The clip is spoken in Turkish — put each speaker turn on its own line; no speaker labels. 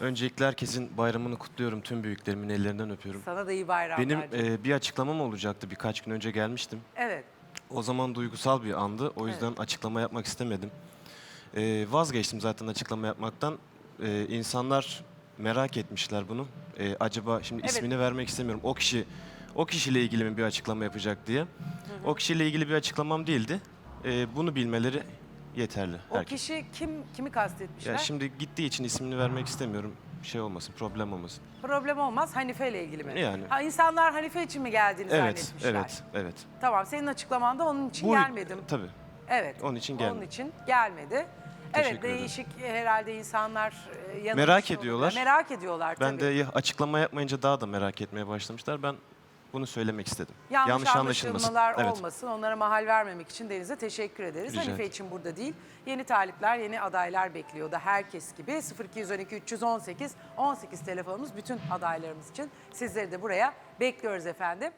Öncelikle herkesin bayramını kutluyorum. Tüm büyüklerimin ellerinden öpüyorum.
Sana da iyi bayramlar.
Benim e, bir açıklamam olacaktı. Birkaç gün önce gelmiştim.
Evet.
O zaman duygusal bir andı. O yüzden açıklama yapmak istemedim. E, vazgeçtim zaten açıklama yapmaktan. E, insanlar merak etmişler bunu. E, acaba şimdi
Evet.
ismini vermek istemiyorum. O kişi o kişiyle ilgili mi bir açıklama yapacak diye. O kişiyle ilgili bir açıklamam değildi. E, bunu bilmeleri yeterli.
O
herkes.
kişi kim kimi kastetmişler?
Ya şimdi gittiği için ismini vermek istemiyorum. Şey olmasın, problem olmasın.
Problem olmaz Hanife ile ilgili mi?
Yani.
Ha, insanlar Hanife için mi geldiğini
Evet,
zannetmişler?
evet, evet.
Tamam senin açıklamanda onun için
Bu-
gelmedim.
Tabii.
Evet.
Onun için
Onun
gelmedim.
için gelmedi.
Teşekkür
evet
ederim.
değişik herhalde insanlar e,
Merak ediyorlar.
Merak ediyorlar
Ben
tabii.
de açıklama yapmayınca daha da merak etmeye başlamışlar. Ben bunu söylemek istedim.
Yanlış,
anlaşılmasın.
anlaşılmalar
Evet.
olmasın. Onlara mahal vermemek için Deniz'e teşekkür ederiz.
Rica
Hanife
ederim.
için burada değil. Yeni talipler, yeni adaylar bekliyor da herkes gibi. 0212 318 18 telefonumuz bütün adaylarımız için. Sizleri de buraya bekliyoruz efendim.